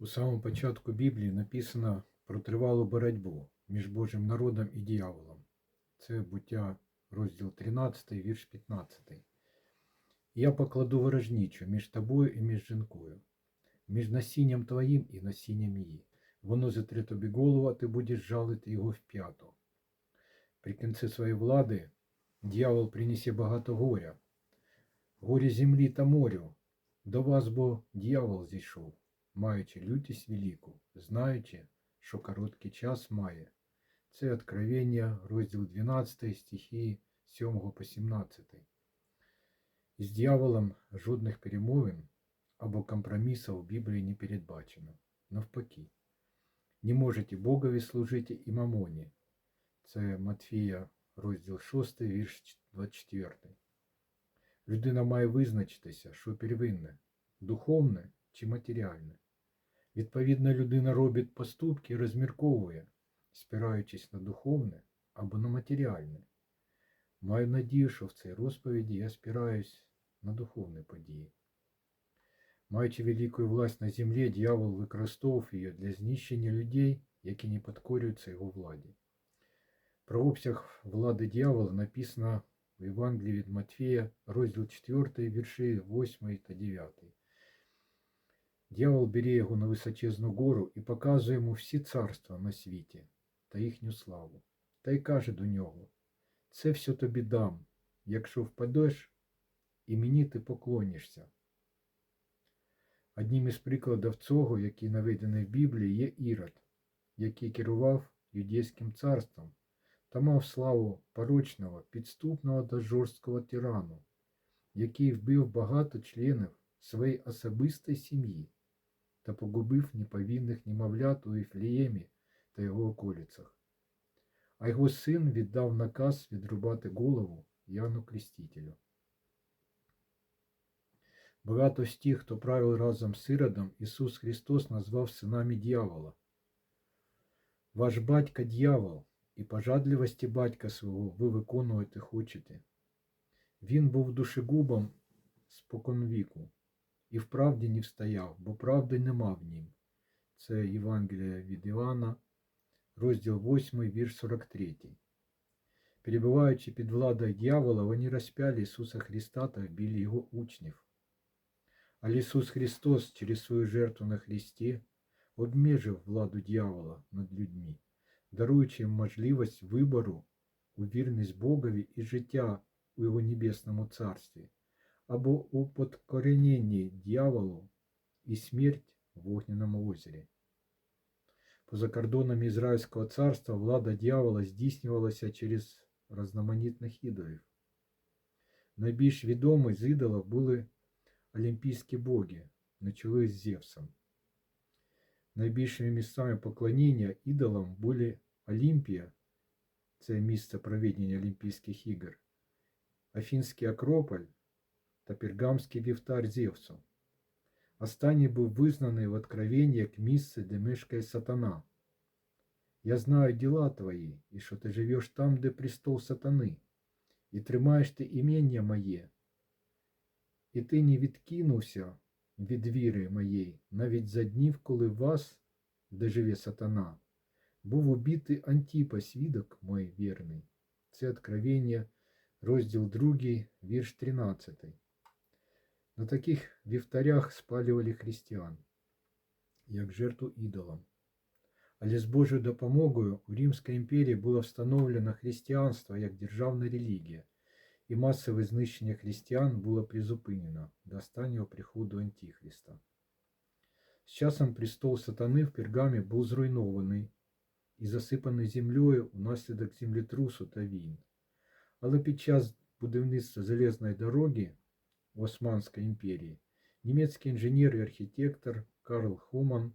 У самому початку Біблії написано про тривалу боротьбу між Божим народом і дьяволом. Це буття розділ 13, вірш 15. Я покладу ворожнічу між тобою і між жінкою, між насінням твоїм і насінням її. Воно зітре тобі голову, а ти будеш жалити його в п'яту. При кінці своєї влади дьявол принесе багато горя, горі землі та морю. До вас бо дьявол зійшов, маючи лютість велику, знаючи, що короткий час має. Це Откровення, розділ 12 стихи 7 по 17. Із дьяволом жодних перемовин або компромісів в Біблії не передбачено. Навпаки, не можете Богові служити і мамоні. Це Матфія, розділ 6, вірш 24. Людина має визначитися, що первинне духовне чи матеріальне. Відповідно, людина робить поступки і розмірковує, спираючись на духовне або на матеріальне. Маю надію, що в цій розповіді я спираюсь на духовні події. Маючи велику власть на землі, дьявол використовував її для знищення людей, які не підкорюються його владі. Про обсяг влади дьявола написано в Євангелії від Матфея, розділ 4, вірші 8 та 9. Дьявол бере його на височезну гору і показує йому всі царства на світі та їхню славу. Та й каже до нього: Це все тобі дам, якщо впадеш, і мені ти поклонишся. Одним із прикладів цього, який наведений в Біблії, є Ірод, який керував юдейським царством та мав славу порочного, підступного та жорсткого тирану, який вбив багато членів своєї особистої сім'ї та погубив неповинних немовлят у Іфліємі та його околицях. А його син віддав наказ відрубати голову Яну Крестителю. Багато з тих, хто правив разом з Іродом, Ісус Христос назвав синами дьявола. Ваш батько дьявол, і пожадливості батька свого ви виконувати хочете. Він був душегубом споконвіку і вправді не встояв, бо правди нема в нім. Це Євангелія від Іоанна, розділ 8, вірш 43. Перебуваючи під владою дьявола, вони розпяли Ісуса Христа та вбили Його учнів. Але Ісус Христос через свою жертву на Христі обмежив владу дьявола над людьми, даруючи їм можливість вибору у вірність Богові і життя у Його небесному царстві, або у подкорененні дьяволу і смерть в вогненому озері. Поза кордонами Ізраїльського царства влада дьявола здійснювалася через різноманітних ідолів. Найбільш відомі з ідолів були олімпійські боги, на чолі з Зевсом. Найбільшими місцями поклоніння ідолам були Олімпія, це місце проведення Олімпійських ігор, Афінський Акрополь та Пергамський вівтар Зевсу. Останній був визнаний в Откровенні як місце, де мешкає сатана. Я знаю діла твої, і що ти живеш там, де престол сатани, і тримаєш ти імення моє, і ти не відкинувся від віри моєї, навіть за днів, коли вас, де живе сатана, був убитий Антіпа, свідок мой вірний. Це Откровення, розділ 2, вірш 13. На таких вівтарях спалювали християн, як жертву ідолам. Але з Божою допомогою у Римській імперії було встановлено християнство як державна релігія, і масове знищення християн було призупинено до останнього приходу Антихриста. З часом престол сатани в Пергамі був зруйнований і засипаний землею внаслідок землетрусу та війн. Але під час будівництва залізної дороги в Османській імперії німецький інженер і архітектор Карл Хуман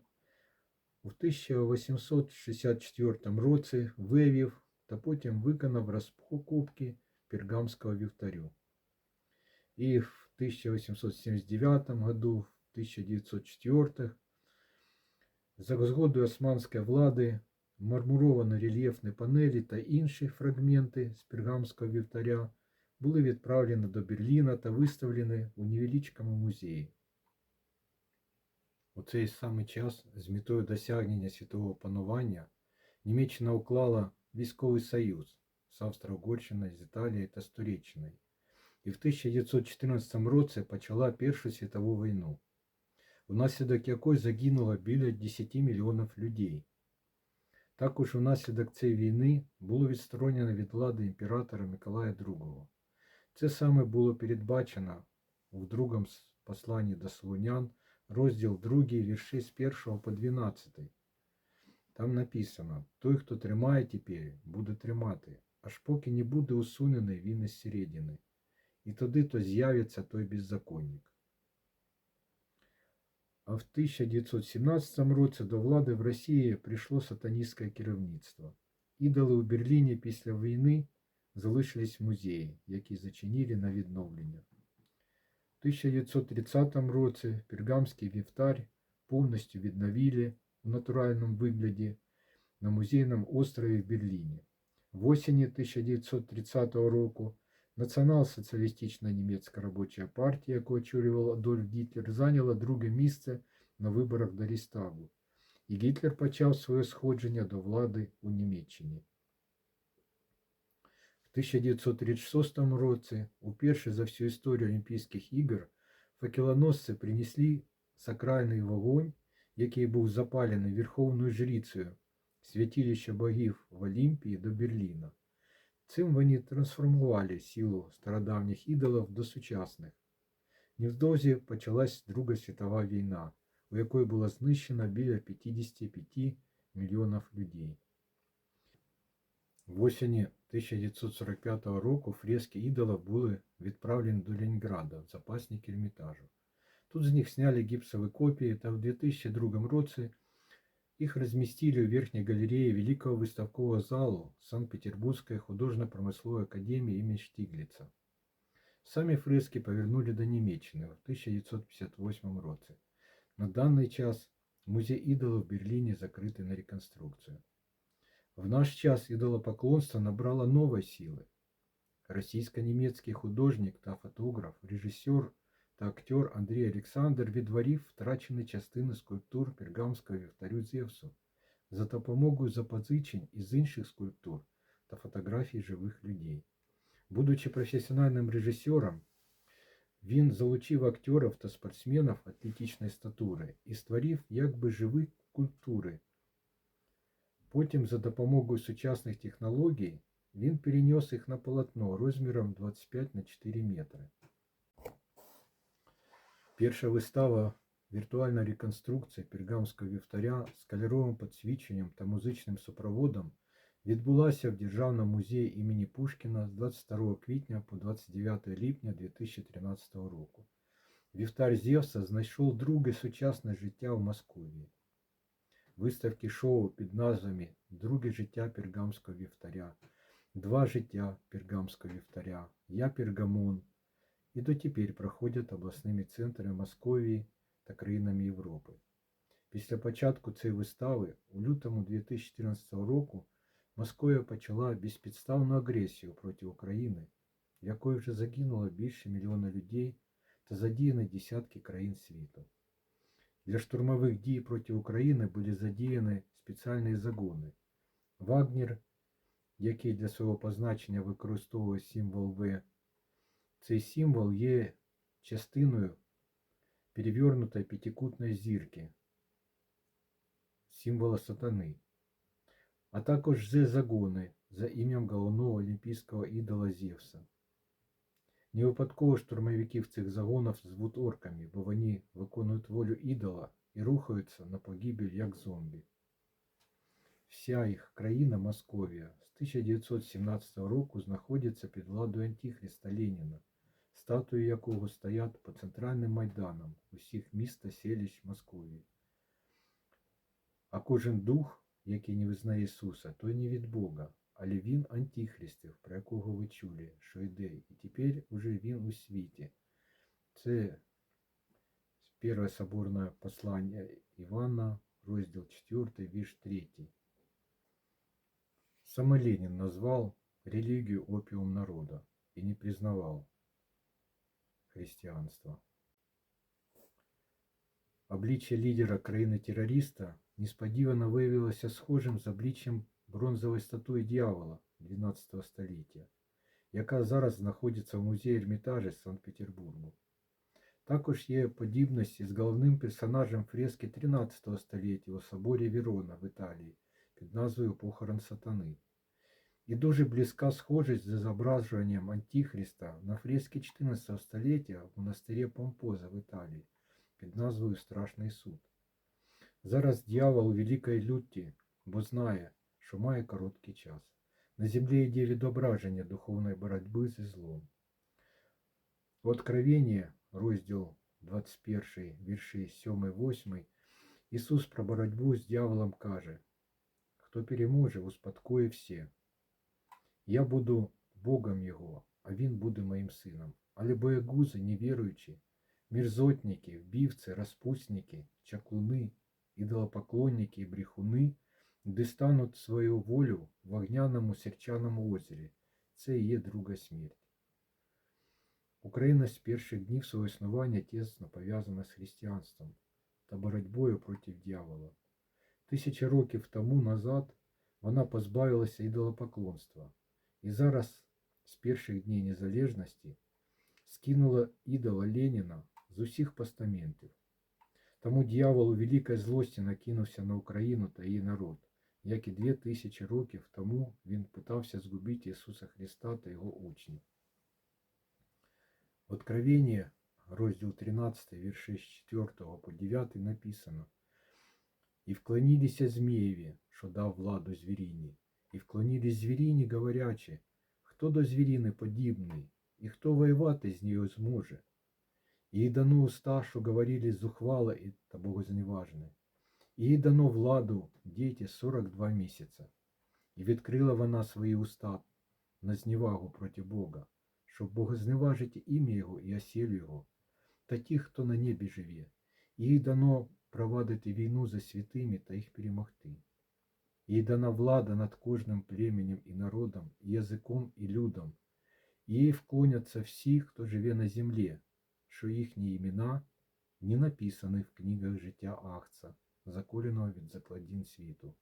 у 1864 році виявив та потім виконав розпокупки пергамського вівтарю. І в 1879 году, в 1904 за згодою османської влади мармуровані рельєфні панелі та інші фрагменти з пергамського вівтаря були відправлені до Берліна та виставлені у невеличкому музеї. У цей самий час з метою досягнення світового панування Німеччина уклала військовий союз з Австро-Угорщиною, з Італією та з Туреччиною. І в 1914 році почала Першу світову війну, внаслідок якої загинуло біля 10 мільйонів людей. Також внаслідок цієї війни було відсторонено від влади імператора Миколая II. Це саме було передбачено у другому посланні до Солунян, розділ 2, вірші з 1 по 12. Там написано: Той, хто тримає тепер, буде тримати, аж поки не буде усунений він із середини, і тоді то з'явиться той беззаконник. А в 1917 році до влади в Росії прийшло сатаністське керівництво. Ідоли у Берліні після війни залишились в музеї, які зачинили на відновлення. В 1930 році Пергамський вівтар повністю відновили в натуральному вигляді на музейному острові в Берліні. В осені 1930 року Націонал-соціалістична німецька робоча партія, яку очолював Адольф Гітлер, зайняла друге місце на виборах до Рейхстагу, і Гітлер почав своє сходження до влади у Німеччині. В 1936 році, уперше за всю історію Олімпійських ігор, факелоносці принесли сакральний вогонь, який був запалений Верховною Жрицею святилища богів в Олімпії до Берліна. Цим вони трансформували силу стародавніх ідолів до сучасних. Невдовзі почалась Друга світова війна, у якої було знищено біля 55 мільйонів людей. В осені 1945 року фрески ідолів були відправлені до Ленінграда в запасник Ермітажу. Тут з них сняли гіпсові копії та в 2002 році их разместили в верхней галерее Великого выставкового зала Санкт-Петербургской художественно-промысловой академии имени Штиглица. Сами фрески повернули до Німеччини в 1958 році. На даний час музей ідолів в Берліні закритий на реконструкцію. В наш час ідолопоклонство набрало нової сили. Російсько-німецький художник та фотограф, режисер та актер Андрій Олександр відтворив втрачені частини скульптур пергамського вівтарю Зевсу за допомогою запозичень із інших скульптур та фотографій живих людей. Будучи професіональним режисером, він залучив актерів та спортсменів атлетичної статури і створив якби живі скульптури. Потім за допомогою сучасних технологій він перенес їх на полотно розміром 25 на 4 метри. Перша вистава віртуальна реконструкція пергамського вівтаря з кольоровим підсвіченням та музичним супроводом відбулася в Державному музеї імені Пушкіна з 22 квітня по 29 липня 2013 року. Вівтар Зевса знайшов друге сучасне життя в Москві. Виставки шоу під назвами Друге життя пергамського вівтаря, Два життя пергамського вівтаря, Я Пергамон і дотепер проходять обласними центрами Московії та країнами Європи. Після початку цієї вистави у лютому 2014 року Московія почала безпідставну агресію проти України, в вже загинуло більше мільйона людей та задіяні десятки країн світу. Для штурмових дій проти України були задіяні спеціальні загони. Вагнер, який для свого позначення використовує символ В, цей символ є частиною перевернутої п'ятикутної зірки, символа сатани, а також з загони за ім'ям головного олімпійського ідола Зевса. Не випадково штурмовиків цих загонів звуть орками, бо вони виконують волю ідола і рухаються на погибель як зомбі. Вся їх країна Московія з 1917 року знаходиться під владою Антихриста Леніна, статуї якого стоять по центральним майданам усіх міст та селищ Московії. А кожен дух, який не визнає Ісуса, той не від Бога, але він антихристів, про якого ви чули, що йде, і тепер уже він у світі. Це перше соборне послання Івана, розділ 4, вірш 3. Саме Ленин назвал религию опиум народа и не признавал христианство. Обличчя лідера країни-терориста несподівано виявилося схожим з обличчям бронзової статуї дьявола 12 століття, яка зараз знаходиться в музеї Ермітажі Санкт-Петербургу. Також є подібності з головним персонажем фрески 13 століття у соборі Вірона в Італії під назвою Похорон сатани. І дуже близька схожість з зображенням Антихриста на фрескі 14 століття в монастирі Помпоза в Італії під назвою Страшний суд. Зараз дьявол у великій люті, бо знає, що має короткий час. На землі йде відображення духовної боротьби зі злом. В Откровенні, розділ 21, вірші 7-8, Ісус про боротьбу з дьяволом каже, хто переможе, успадкує все. Я буду Богом Його, а Він буде моїм сином. Але боягузи, невіруючі, мерзотники, вбивці, розпусники, чаклуни, ідолопоклонники і брехуни дістануть свою волю в вогняному серчаному озері. Це і є друга смерть. Україна з перших днів свого існування тісно пов'язана з християнством та боротьбою проти дьявола. Тисячі років тому назад вона позбавилася ідолопоклонства і зараз з перших днів незалежності скинула ідола Леніна з усіх постаментів. Тому дьявол у великій злості накинувся на Україну та її народ, Як і дві тисячі років тому він питався згубити Ісуса Христа та його учнів. В Откровенні, розділ 13, вірші з 4 по 9 написано «І вклонилися Змієві, що дав владу звіріні, і вклонились звіріні, говорячи, хто до звіріни подібний, і хто воювати з нею зможе. Їй дано уста, що говорили зухвало та богозневажне. І їй дано владу діти 42 місяця. І відкрила вона свої уста на зневагу проти Бога, щоб богозневажити ім'я Його і оселю Його, та тих, хто на небі живе. І їй дано провадити війну за святими та їх перемогти. Їй дана влада над кожним племенем і народом, і язиком і людом. Їй вклоняться всі, хто живе на землі, що їхні імена не написані в книгах життя Ахца, Заколеного від закладін світу.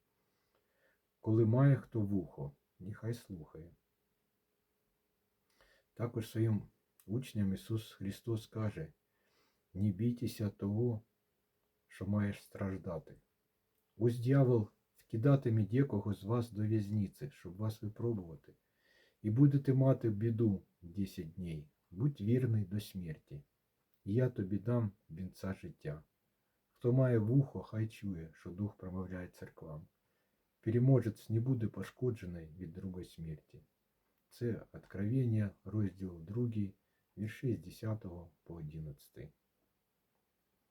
Коли має хто вухо, нехай слухає. Також своїм учням Ісус Христос каже, не бійтеся того, що маєш страждати. Ось дьявол вкидатиме декого з вас до в'язниці, щоб вас випробувати, і будете мати біду 10 днів, будь вірний до смерті, і я тобі дам вінця життя. Хто має вухо, хай чує, що Дух промовляє церквам. Переможець не буде пошкоджений від другої смерті. Це Откровення, розділ 2, вірші з 10 по 11.